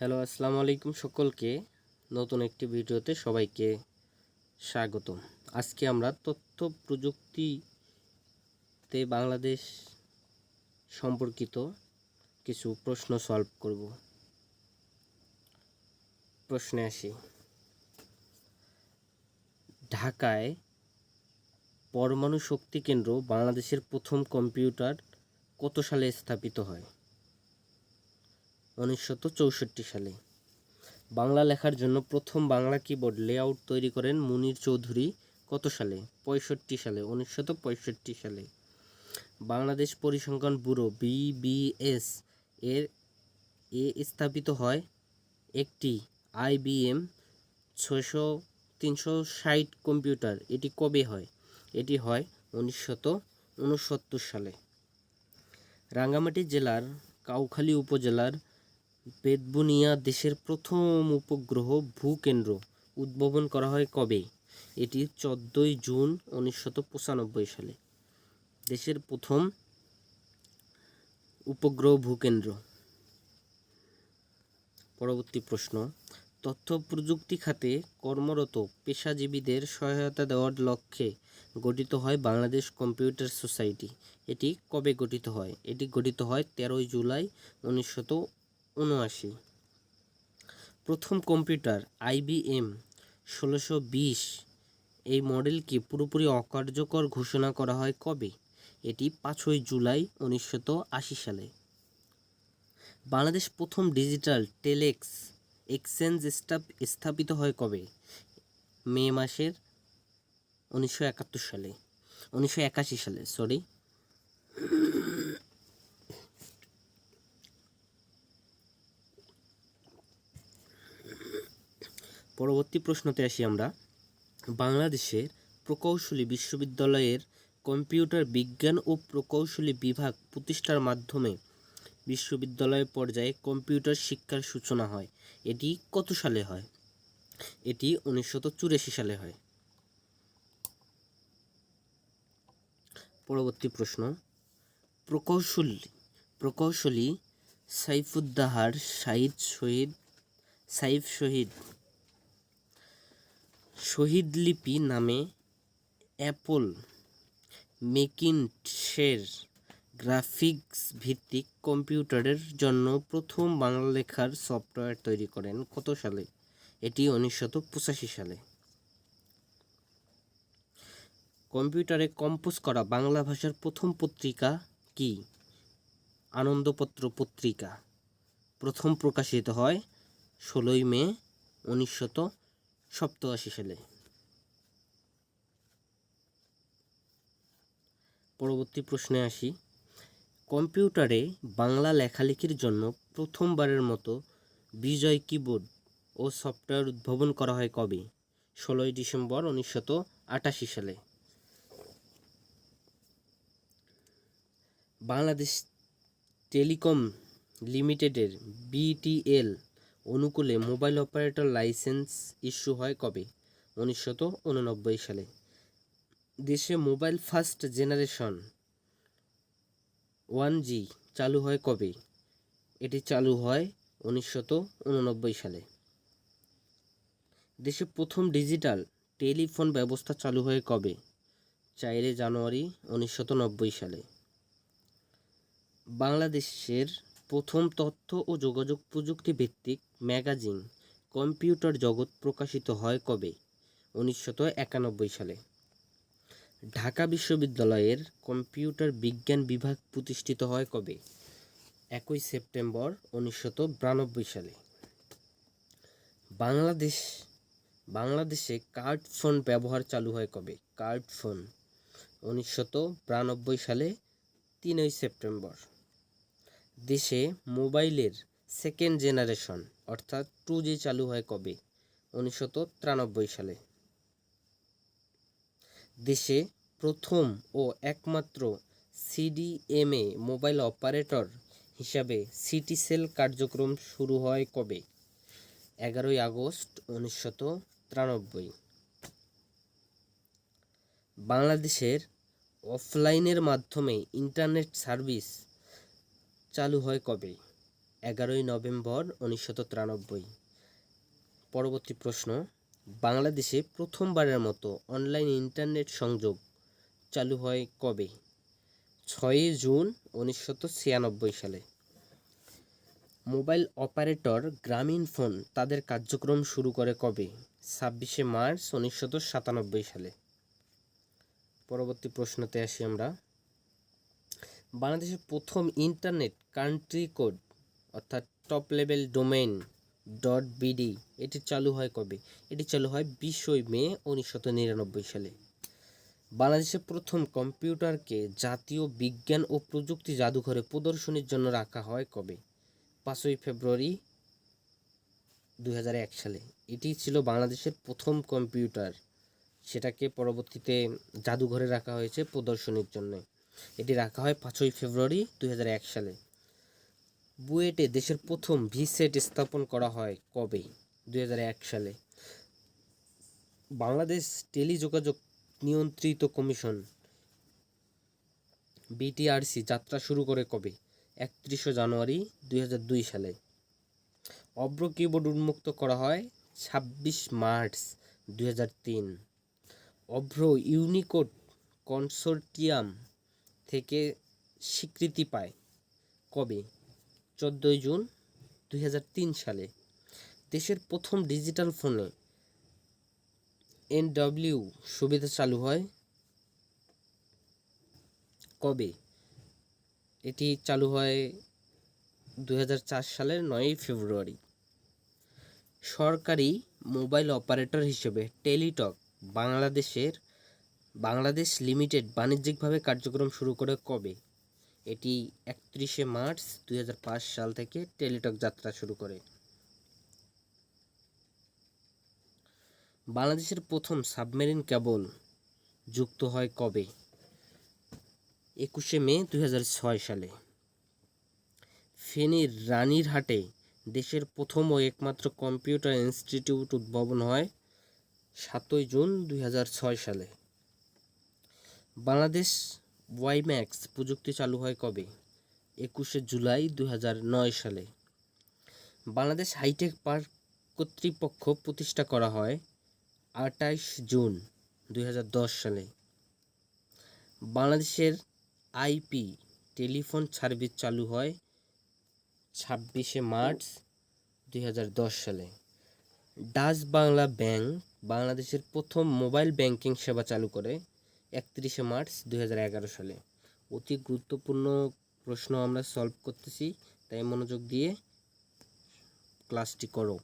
Hello, আসসালামু আলাইকুম সকলকে। নতুন একটি ভিডিওতে সবাইকে স্বাগত আজকে আমরা তথ্য প্রযুক্তিতে বাংলাদেশ সম্পর্কিত কিছু প্রশ্ন সলভ করব। প্রশ্নে আসি। ঢাকায় পরমাণু শক্তি কেন্দ্র বাংলাদেশের প্রথম কম্পিউটার কত সালে স্থাপিত হয়? উনিশশত চৌষট্টি সালে। বাংলা লেখার জন্য প্রথম বাংলা কিবোর্ড লেআউট তৈরি করেন মুনির চৌধুরী কত সালে? পঁয়ষট্টি সালে উনিশশত পঁয়ষট্টি সালে। বাংলাদেশ পরিসংখ্যান ব্যুরো বিবিএস এর এ স্থাপিত হয় একটি আইবিএম ছশো তিনশো ষাট কম্পিউটার। এটি কবে হয়? এটি হয় উনিশশত উনসত্তর সালে। রাঙ্গামাটি জেলার কাউখালী উপজেলার বেতবুনিয়া দেশের প্রথম উপগ্রহ ভূকেন্দ্র উদ্ভাবন করা হয় কবে? এটি চোদ্দোই জুন উনিশশত পঁচানব্বই সালে। দেশের প্রথম উপগ্রহ ভূকেন্দ্র। পরবর্তী প্রশ্ন, তথ্য প্রযুক্তি খাতে কর্মরত পেশাজীবীদের সহায়তা দেওয়ার লক্ষ্যে গঠিত হয় বাংলাদেশ কম্পিউটার সোসাইটি। এটি কবে গঠিত হয়? এটি গঠিত হয় তেরোই জুলাই উনিশশত উনআশি প্রথম কম্পিউটার আইবিএম ষোলোশো বিশ। এই মডেলকে পুরোপুরি অকার্যকর ঘোষণা করা হয় কবে? এটি পাঁচই জুলাই উনিশশত আশি সালে। বাংলাদেশ প্রথম ডিজিটাল টেলেক্স এক্সচেঞ্জ স্থাপিত হয় কবে? মে মাসের উনিশশো একাত্তর সালে। উনিশশো একাশি সালে, সরি। পরবর্তী প্রশ্নতে আসি আমরা। বাংলাদেশের প্রকৌশলী বিশ্ববিদ্যালয়ের কম্পিউটার বিজ্ঞান ও প্রকৌশলী বিভাগ প্রতিষ্ঠার মাধ্যমে বিশ্ববিদ্যালয় পর্যায়ে কম্পিউটার শিক্ষার সূচনা হয়। এটি কত সালে হয়? এটি উনিশশত চুরাশি সালে হয়। পরবর্তী প্রশ্ন। প্রকৌশলী প্রকৌশলী সাইফুদ্দাহার সাইদ শহীদ সাইফ শহীদ শহীদ লিপি নামে অ্যাপল মেকিনশের গ্রাফিক্স ভিত্তিক কম্পিউটারের জন্য প্রথম বাংলা লেখার সফটওয়্যার তৈরি করেন কত সালে? এটি উনিশশত পঁচাশি সালে। কম্পিউটারে কম্পোজ করা বাংলা ভাষার প্রথম পত্রিকা কি? আনন্দপত্র পত্রিকা। প্রথম প্রকাশিত হয় ষোলোই মে উনিশশত সপ্তআশি সালে পরবর্তী প্রশ্নে আসি। কম্পিউটারে বাংলা লেখালেখির জন্য প্রথমবারের মতো বিজয় কিবোর্ড ও সফটওয়্যার উদ্ভাবন করা হয় কবে? ষোলোই ডিসেম্বর উনিশশত আটাশি সালে। বাংলাদেশ টেলিকম লিমিটেডের বিটিএল অনুকূলে মোবাইল অপারেটর লাইসেন্স ইস্যু হয় কবে? উনিশশত উননব্বই সালে। দেশে mobile first generation one G চালু হয় কবে? এটি চালু হয় উনিশশত উননব্বই সালে। দেশে প্রথম ডিজিটাল টেলিফোন ব্যবস্থা চালু হয় কবে? চারে জানুয়ারি নব্বই সালে। বাংলাদেশের প্রথম তথ্য ও যোগাযোগ প্রযুক্তি ভিত্তিক ম্যাগাজিন কম্পিউটার জগৎ প্রকাশিত হয় কবে? উনিশশত একানব্বই সালে। ঢাকা বিশ্ববিদ্যালয়ের কম্পিউটার বিজ্ঞান বিভাগ প্রতিষ্ঠিত হয় কবে? একই সেপ্টেম্বর উনিশশত বিরানব্বই সালে। বাংলাদেশ, বাংলাদেশে কার্ড ফোন ব্যবহার চালু হয় কবে? Card phone. উনিশশত বিরানব্বই সালে, তিনই সেপ্টেম্বর। দেশে মোবাইলের সেকেন্ড জেনারেশন অর্থাৎ টু জি চালু হয় কবে? তিরানব্বই সালে। দেশে প্রথম ও একমাত্র সিডিএমএ মোবাইল অপারেটর হিসাবে সিটি সেল কার্যক্রম শুরু হয় কবে? এগারোই আগস্ট উনিশশত তিরানব্বই। বাংলাদেশের অফলাইনের মাধ্যমে ইন্টারনেট সার্ভিস চালু হয় কবে? এগারোই নভেম্বর উনিশশো তিরানব্বই। পরবর্তী প্রশ্ন, বাংলাদেশে প্রথমবারের মতো অনলাইন ইন্টারনেট সংযোগ চালু হয় কবে? ছয়ই জুন উনিশশো ছিয়ানব্বই সালে। মোবাইল অপারেটর গ্রামীণ ফোন তাদের কার্যক্রম শুরু করে কবে? ছাব্বিশে মার্চ উনিশশো সাতানব্বই সালে। পরবর্তী প্রশ্নতে আসি আমরা। বাংলাদেশের প্রথম ইন্টারনেট কান্ট্রি কোড অর্থাৎ top level domain dot BD এটি চালু হয় কবে? এটি চালু হয় বিশই মে উনিশশো নিরানব্বই সালে। বাংলাদেশের প্রথম কম্পিউটারকে জাতীয় বিজ্ঞান ও প্রযুক্তি জাদুঘরে প্রদর্শনীর জন্য রাখা হয় কবে? পাঁচই ফেব্রুয়ারি দু হাজার এক সালে। এটি ছিল বাংলাদেশের প্রথম কম্পিউটার। সেটাকে পরবর্তীতে জাদুঘরে রাখা হয়েছে প্রদর্শনীর জন্য। এটি রাখা হয় পাঁচই ফেব্রুয়ারি দুই হাজার এক সালে। বুয়েটে দেশের প্রথম ভিসেট স্থাপন করা হয় কবে? দু হাজার এক সালে। বাংলাদেশ টেলিযোগাযোগ নিয়ন্ত্রিত কমিশন, বিটিআরসি যাত্রা শুরু করে কবে? একত্রিশে জানুয়ারি দুই হাজার দুই সালে। অব্র কিবোর্ড উন্মুক্ত করা হয় ছাব্বিশ মার্চ দু হাজার তিন। অভ্র ইউনিকোড কনসোর্টিয়াম থেকে স্বীকৃতি পায় কবে? চোদ্দোই জুন দুই হাজার তিন সালে। দেশের প্রথম ডিজিটাল ফোনে এনডব্লিউ সুবিধা চালু হয়। কবে? এটি চালু হয় দু হাজার চার সালের নয়ই ফেব্রুয়ারি। সরকারি মোবাইল অপারেটর হিসেবে টেলিটক বাংলাদেশের, বাংলাদেশ লিমিটেড বাণিজ্যিকভাবে কার্যক্রম শুরু করে কবে? এটি একত্রিশে মার্চ দুই হাজার পাঁচ সাল থেকে টেলিটক যাত্রা শুরু করে। বাংলাদেশের প্রথম সাবমেরিন কেবল যুক্ত হয় কবে? একুশে মে দুই হাজার ছয় সালে। ফেনীর রানীরহাটে দেশের প্রথম ও একমাত্র কম্পিউটার ইনস্টিটিউট উদ্ভাবন হয় সাতই জুন দুই হাজার ছয় সালে। বাংলাদেশ ওয়াইম্যাক্স প্রযুক্তি চালু হয় কবে? একুশে জুলাই দু হাজার নয় সালে। বাংলাদেশ হাইটেক পার্ক কর্তৃপক্ষ প্রতিষ্ঠা করা হয় আটাইশ জুন দুই হাজার দশ সালে। বাংলাদেশের আইপি টেলিফোন সার্ভিস চালু হয় ছাব্বিশে মার্চ দুই হাজার দশ সালে। ডাচ বাংলা ব্যাংক বাংলাদেশের প্রথম মোবাইল ব্যাংকিং সেবা চালু করে। একত্রিশে মার্চ দু হাজার এগারো সালে। অতি গুরুত্বপূর্ণ প্রশ্ন আমরা সলভ করতেছি, তাই মনোযোগ দিয়ে ক্লাসটি করো।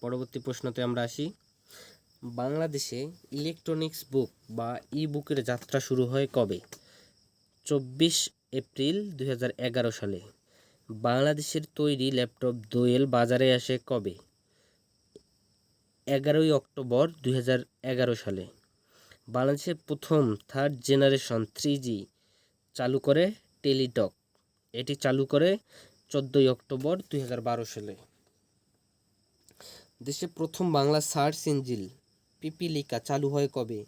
পরবর্তী প্রশ্নতে আমরা আসি। বাংলাদেশে ইলেকট্রনিক্স বুক বা ই বুকের যাত্রা শুরু হয় কবে? চব্বিশ এপ্রিল দু হাজার এগারো সালে। বাংলাদেশের তৈরি ল্যাপটপ দোয়েল বাজারে আসে কবে? এগারোই অক্টোবর দু হাজার এগারো সালে। বাংলাদেশের প্রথম থার্ড জেনারেশন থ্রি জি চালু করে টেলিটক এটি চালু করে চোদ্দোই অক্টোবর দুই হাজার বারো সালে। দেশে প্রথম বাংলা সার্চ ইঞ্জিল পিপিলিকা চালু হয় কবে?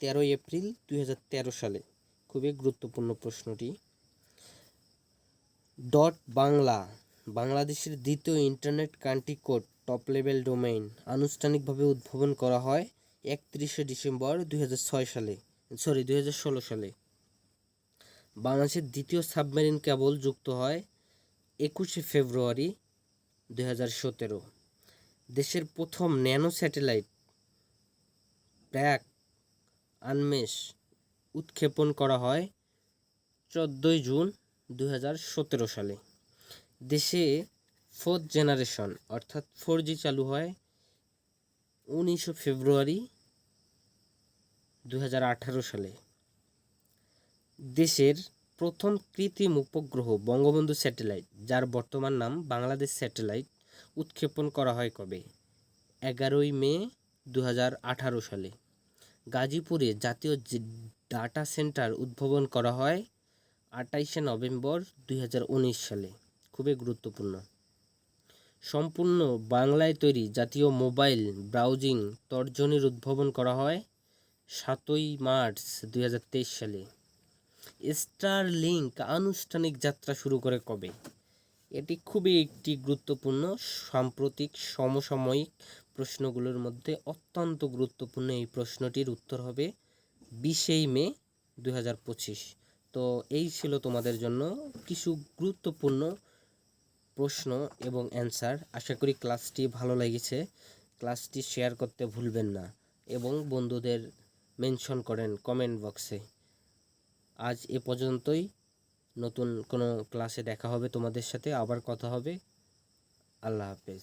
তেরোই এপ্রিল দুই হাজার তেরো সালে। খুবই গুরুত্বপূর্ণ প্রশ্নটি। ডট বাংলা, বাংলাদেশের দ্বিতীয় internet country code top level domain আনুষ্ঠানিকভাবে উদ্ভাবন করা হয় একত্রিশে ডিসেম্বর দু হাজার ছয় সালে সরি দু হাজার ষোলো সালে। বাংলাদেশের দ্বিতীয় সাবমেরিন কেবল যুক্ত হয় একুশে ফেব্রুয়ারি দু হাজার সতেরো। দেশের প্রথম ন্যানো স্যাটেলাইট ব্র্যাক আনমেশ উৎক্ষেপণ করা হয় চোদ্দোই জুন দু হাজার সতেরো সালে। দেশে ফোর্থ জেনারেশন অর্থাৎ ফোর জি চালু হয় উনিশে ফেব্রুয়ারি দু হাজার আঠারো সালে। দেশের প্রথম কৃত্রিম উপগ্রহ বঙ্গবন্ধু স্যাটেলাইট, যার বর্তমান নাম বাংলাদেশ স্যাটেলাইট, উৎক্ষেপণ করা হয় কবে? এগারোই মে দু হাজার আঠারো সালে। গাজীপুরে জাতীয় ডাটা সেন্টার উদ্ভাবন করা হয় আটাইশে নভেম্বর দু হাজার উনিশ সালে। খুবই গুরুত্বপূর্ণ। সম্পূর্ণ বাংলায় তৈরি জাতীয় মোবাইল ব্রাউজিং তর্জনীর উদ্ভাবন করা হয় সাতই মার্চ দু হাজার তেইশ সালে। স্টার লিঙ্ক আনুষ্ঠানিক যাত্রা শুরু করে কবে? এটি খুবই একটি গুরুত্বপূর্ণ সাম্প্রতিক সমসাময়িক প্রশ্নগুলোর মধ্যে অত্যন্ত গুরুত্বপূর্ণ এই প্রশ্নটির উত্তর হবে বিশেই মে দুই হাজার পঁচিশ। তো এই ছিল তোমাদের জন্য কিছু গুরুত্বপূর্ণ প্রশ্ন এবং অ্যান্সার। আশা করি ক্লাসটি ভালো লেগেছে। ক্লাসটি শেয়ার করতে ভুলবেন না। এবং বন্ধুদের মেনশন করেন কমেন্ট বক্সে আজ এ পর্যন্তই। নতুন কোনো ক্লাসে দেখা হবে তোমাদের সাথে। আবার কথা হবে। আল্লাহ হাফেজ।